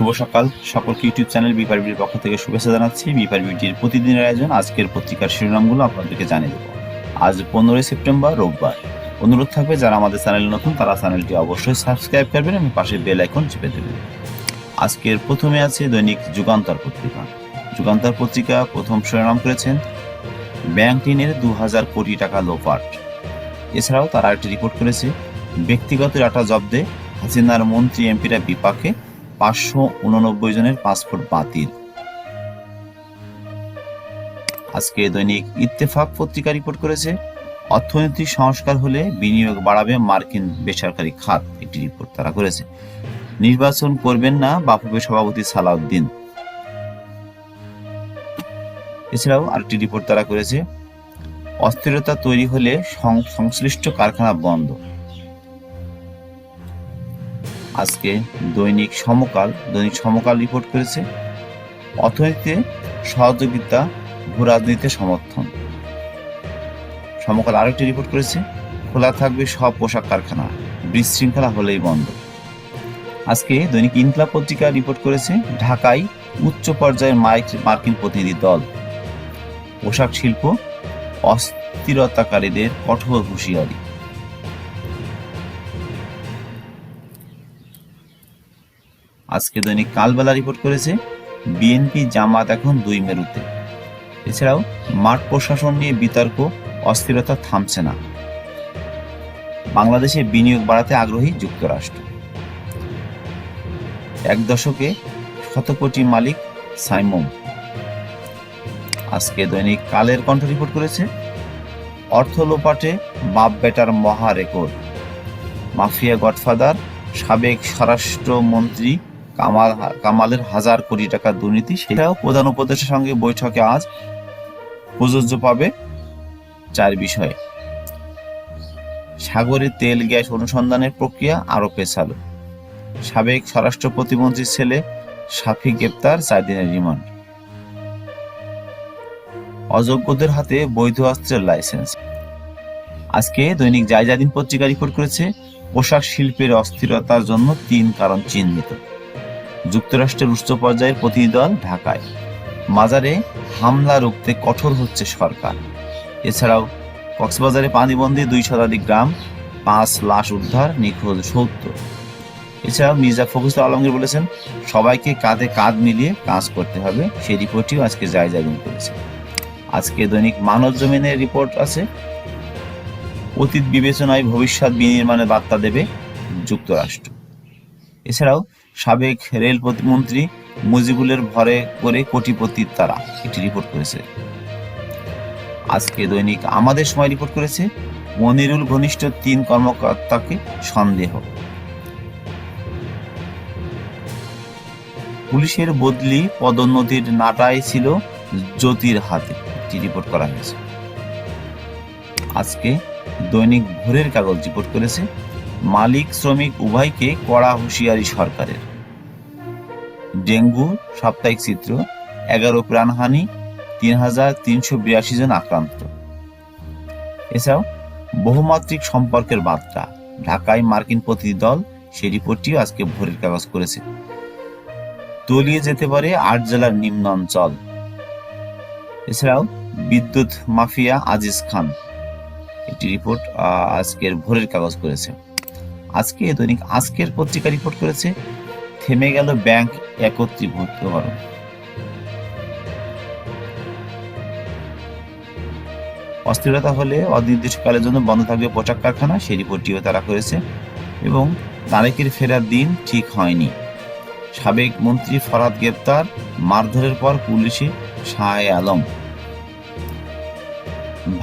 শুভ সকাল। সকলকে YouTube channel বিপার বিউটির পক্ষ থেকে শুভেচ্ছা জানাচ্ছি। বিপার বিউটির প্রতিদিনের আয়োজন, আজকের পত্রিকার শিরোনামগুলো আপনাদেরকে জানিয়ে দেবো। আজ পনেরোই সেপ্টেম্বর, রোববার। অনুরোধ থাকবে, যারা আমাদের চ্যানেল নতুন, তারা চ্যানেলটি অবশ্যই সাবস্ক্রাইব করবেন এবং পাশে বেল আইকন চেপে দেবেন আজকের প্রথমে আছে দৈনিক যুগান্তর পত্রিকা। যুগান্তর পত্রিকা প্রথম শিরোনাম করেছেন, ব্যাংক ঋণের দু হাজার কোটি টাকা লোপাট। এছাড়াও তারা একটি রিপোর্ট করেছে, ব্যক্তিগত ডাটা জব্দে হাসিনার মন্ত্রী এমপিরা বিপাকে পাঁচশো উননব্বই জনের পাসপোর্ট বাতিল। আজকে দৈনিক ইত্তেফাক পত্রিকা রিপোর্ট করেছে, অর্থনৈতিক সংস্কার হলে বিনিয়োগ বাড়াবে মার্কিন বেসরকারি খাত, একটি রিপোর্ট তারা করেছে। নির্বাচন করবেন না বাফুফে সভাপতি সালাউদ্দিন। এছাড়াও আরেকটি রিপোর্ট তারা করেছে, অস্থিরতা তৈরি হলে সংশ্লিষ্ট কারখানা বন্ধ। আজকে দৈনিক সমকাল দৈনিক সমকাল রিপোর্ট করেছে। অর্থনীতিতে সহযোগিতা ভূ রাজনীতিতে সমর্থন। সমকাল আরেকটি রিপোর্ট করেছে, খোলা থাকবে সব পোশাক কারখানা, বিশৃঙ্খলা হলেই বন্ধ। আজকে দৈনিক ইনকলাব পত্রিকা রিপোর্ট করেছে, ঢাকায় উচ্চ পর্যায়ের মাইক- মার্কিন প্রতিনিধি দল। পোশাক শিল্প অস্থিরতাকারীদের কঠোর হুঁশিয়ারি। আজকে দৈনিক কালবেলা রিপোর্ট করেছে বিএনপি জামাত এখন দুই মেরুতে। এছাড়াও মাঠ প্রশাসন নিয়ে বিতর্ক, অস্থিরতা থামছে না। বাংলাদেশে বিনিয়োগ বাড়াতে আগ্রহী যুক্তরাষ্ট্র। এক দশকে শত কোটি মালিক সাইমন। আজকে দৈনিক কালের কণ্ঠ রিপোর্ট করেছে, অর্থ লোপাটে বাপ বেটার মহা রেকর্ড মাফিয়া গডফাদার, সাবেক স্বরাষ্ট্রমন্ত্রী কামাল কামালের হাজার কোটি টাকা দুর্নীতি, সেটাও প্রধান উপদেষ্টার সঙ্গে বৈঠকে আজ প্রযোজ্য পাবে চার বিষয়ে। সাগরে তেল গ্যাস অনুসন্ধানের প্রক্রিয়া আরও পেছালো। সাবেক স্বরাষ্ট্র প্রতিমন্ত্রীর ছেলে সাফি গ্রেপ্তার, চার দিনের রিমান্ড। অযোগ্যদের হাতে বৈধ অস্ত্রের লাইসেন্স। আজকে দৈনিক জায়জাদিন পত্রিকা রিপোর্ট করেছে, পোশাক শিল্পের অস্থিরতার জন্য তিন কারণ চিহ্নিত। যুক্তরাষ্ট্রের উচ্চ পর্যায়ের প্রতিনিধি দল ঢাকায়। মাজারে হামলা রুখতে কঠোর হচ্ছে সরকার। এছাড়াও কক্সবাজারে পানিবন্দী দুই শতাধিক গ্রাম, পাঁচ লাশ উদ্ধার, নিখোঁজ সত্তর। এছাড়াও মির্জা ফখরুল আলমগীর বলেছেন, সবাইকে কাঁধে কাঁধ মিলিয়ে কাজ করতে হবে। সেই রিপোর্টটিও আজকে জায়জাদিন করেছে। আজকে দৈনিক মানব জমিনের রিপোর্ট আছে। অতীত বিবেচনায় ভবিষ্যৎ বিনির্মাণের বার্তা দেবে যুক্তরাষ্ট্র। এছাড়াও সাবেক রেল প্রতিমন্ত্রী মুজিবুলের ভরে করে কোটিপতির তারা একটি রিপোর্ট করেছে। আজকে দৈনিক আমাদের সময় রিপোর্ট করেছে, মনিরুল ঘনিষ্ঠ তিন কর্মকর্তাকে সন্দেহ। পুলিশের বদলি পদোন্নতির নাটাই ছিল জ্যোতির হাতে, একটি রিপোর্ট করা হয়েছে। আজকে দৈনিক ভোরের কাগজ রিপোর্ট করেছে, মালিক শ্রমিক উভয়কে কড়া হুঁশিয়ারি সরকারের। ডেঙ্গু, সাপ্তাহিক চিত্র, এগারো প্রাণহানি, তিন হাজার তিনশো বিরাশি জন আক্রান্ত। এছাড়াও, বহুমাত্রিক সম্পর্কের বার্তা, ঢাকায় মার্কিন প্রতিনিধি দল সেই রিপোর্টটিও আজকে ভোরের কাগজ করেছে। তলিয়ে যেতে পারে আট জেলার নিম্ন অঞ্চল। এছাড়াও, বিদ্যুৎ মাফিয়া আজিজ খান একটি রিপোর্ট আজকের ভোরের কাগজ করেছে। আজকে দৈনিক আজকের পত্রিকা রিপোর্ট করেছে থেমে গেল ব্যাংক একত্রীভূতকরণ অস্থিরতা হলে অনির্দিষ্টকালের জন্য বন্ধ থাকবে পোশাক কারখানা, সেই রিপোর্টটিও তারা করেছে এবং তারেকের ফেরার দিন ঠিক হয়নি। সাবেক মন্ত্রী ফরাদ গ্রেপ্তার, মারধরের পর পুলিশে শাহ আলম।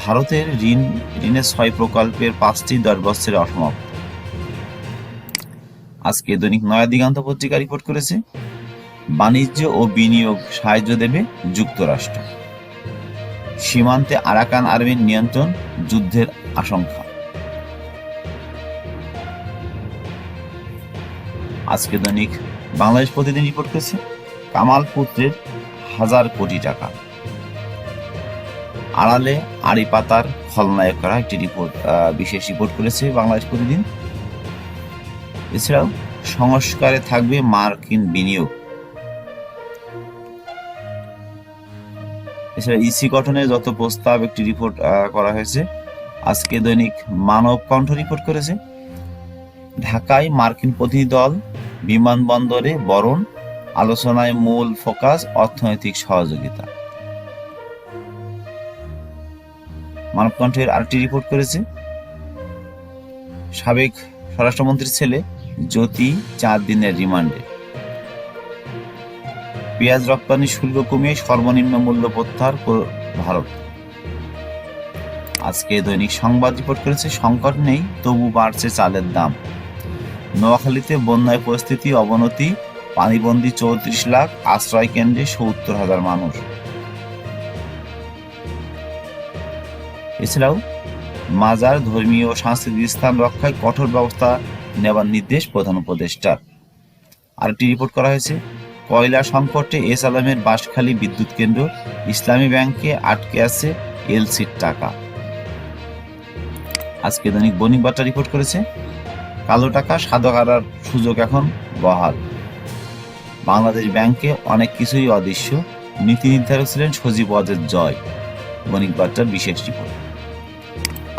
ভারতের ঋণ, ঋণের ছয় প্রকল্পের পাঁচটি দশ বছরের অসমাপ্ত। আজকে দৈনিক নয়া দিগান্ত পত্রিকা রিপোর্ট করেছে, বাণিজ্য ও বিনিয়োগ সাহায্য দেবে যুক্তরাষ্ট্র। সীমান্তে আরাকান আর্মির নিয়ন্ত্রণ যুদ্ধের আশঙ্কা। আজকে দৈনিক বাংলাদেশ প্রতিদিন রিপোর্ট করেছে, কামাল পুত্রের হাজার কোটি টাকা। আড়ালে আড়ি পাতার খলনায়ক করা একটি রিপোর্ট বিশেষ রিপোর্ট করেছে বাংলাদেশ প্রতিদিন। এছাড়াও সংস্কারে থাকবে মার্কিন বিনিয়োগ। এছাড়া ইসি গঠনের যত প্রস্তাব, একটি রিপোর্ট করা হয়েছে, আজকে দৈনিক মানব কণ্ঠ রিপোর্ট করেছে। ঢাকায় মার্কিন প্রতিনিধি দল বিমানবন্দরে বরণ, আলোচনায় মূল ফোকাস অর্থনৈতিক সহযোগিতা। মানবকণ্ঠের আরেকটি রিপোর্ট করেছে। সাবেক স্বরাষ্ট্রমন্ত্রীর ছেলে জ্যোতি চার দিনের রিমান্ডে। পেঁয়াজ রপ্তানি শুল্ক কমিয়ে সর্বনিম্ন মূল্য প্রত্যাহার ভারত। আজকে দৈনিক সংবাদ রিপোর্ট করেছে, সংকট নেই, তবু বাড়ছে চালের দাম। নোয়াখালীতে বন্যায় পরিস্থিতি, অবনতি, পানিবন্দী চৌত্রিশ লাখ, আশ্রয় কেন্দ্রে সত্তর হাজার মানুষ। এছাড়াও মাজার, ধর্মীয় সাংস্কৃতিক স্থান রক্ষায় কঠোর ব্যবস্থা নেবার নির্দেশ প্রধান উপদেষ্টার। আরেকটি রিপোর্ট করা হয়েছে, কয়লা সংকটে এস আলমের বাঁশখালী বিদ্যুৎ কেন্দ্র ইসলামী ব্যাংকে আটকে আছে এলসির টাকা। আজকে দৈনিক বণিক বার্তা রিপোর্ট করেছে, কালো টাকা সাদা করার সুযোগ এখন বহাল। বাংলাদেশ ব্যাংকে অনেক কিছুই অদৃশ্য, নীতি নির্ধারক ছিলেন সজীব ওয়াজেদ জয়। বণিক বার্তার বিশেষ রিপোর্ট।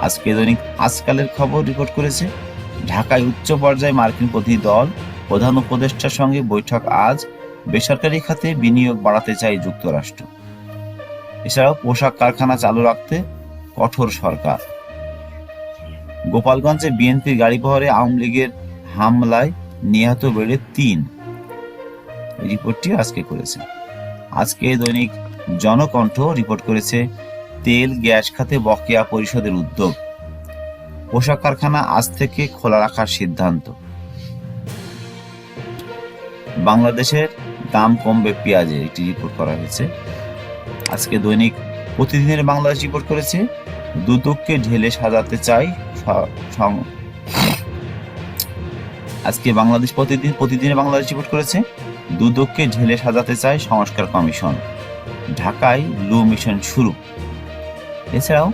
আজকে দৈনিক আজকালের খবর রিপোর্ট করেছে ঢাকায় উচ্চ পর্যায়ে মার্কিন প্রতিনিধি দল, প্রধান উপদেষ্টার সঙ্গে বৈঠক আজ, বেসরকারি খাতে বিনিয়োগ বাড়াতে চায় যুক্তরাষ্ট্র। এছাড়াও পোশাক কারখানা চালু রাখতে কঠোর সরকার। গোপালগঞ্জে বিএনপির গাড়ি বহরে আওয়ামী লীগের হামলায় নিহত বেড়ে তিন। রিপোর্টটি আজকে করেছে। আজকে দৈনিক জনকণ্ঠ রিপোর্ট করেছে তেল গ্যাস খাতে বকেয়া পরিষদের উদ্যোগ। পোশাক কারখানা আজ থেকে খোলা রাখার সিদ্ধান্ত। বাংলাদেশের দাম কমবে পেঁয়াজের একটি রিপোর্ট করা হয়েছে। আজকে দৈনিক প্রতিদিনের বাংলাদেশ রিপোর্ট করেছে, দুদককে ঢেলে সাজাতে চাই আজকে বাংলাদেশ প্রতিদিন প্রতিদিনের বাংলাদেশ রিপোর্ট করেছে, দুদককে ঢেলে সাজাতে চায় সংস্কার কমিশন। ঢাকায় লু মিশন শুরু। এছাড়াও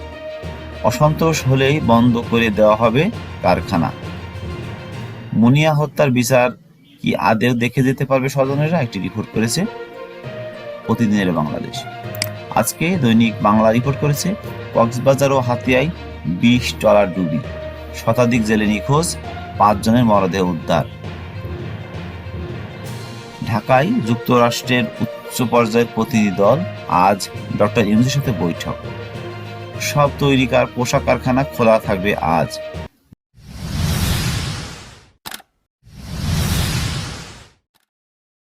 অসন্তোষ হলেই বন্ধ করে দেওয়া হবে কারখানা। মুনিয়া হত্যার বিচার কি আদেও দেখে যেতে পারবে স্বজনেরা? একটি রিপোর্ট করেছে প্রতিদিনের বাংলাদেশ। আজকে দৈনিক বাংলা রিপোর্ট করেছে, কক্সবাজার ও হাতিয়ায় বিশ টলার ডুবি, শতাধিক জেলে নিখোঁজ পাঁচজনের মরদেহ উদ্ধার। ঢাকায় যুক্তরাষ্ট্রের উচ্চ পর্যায়ের প্রতিনিধি দল আজ ডক্টর ইউনুসের সাথে বৈঠক। সব তৈরি কার পোশাক কারখানা খোলা থাকবে আজ।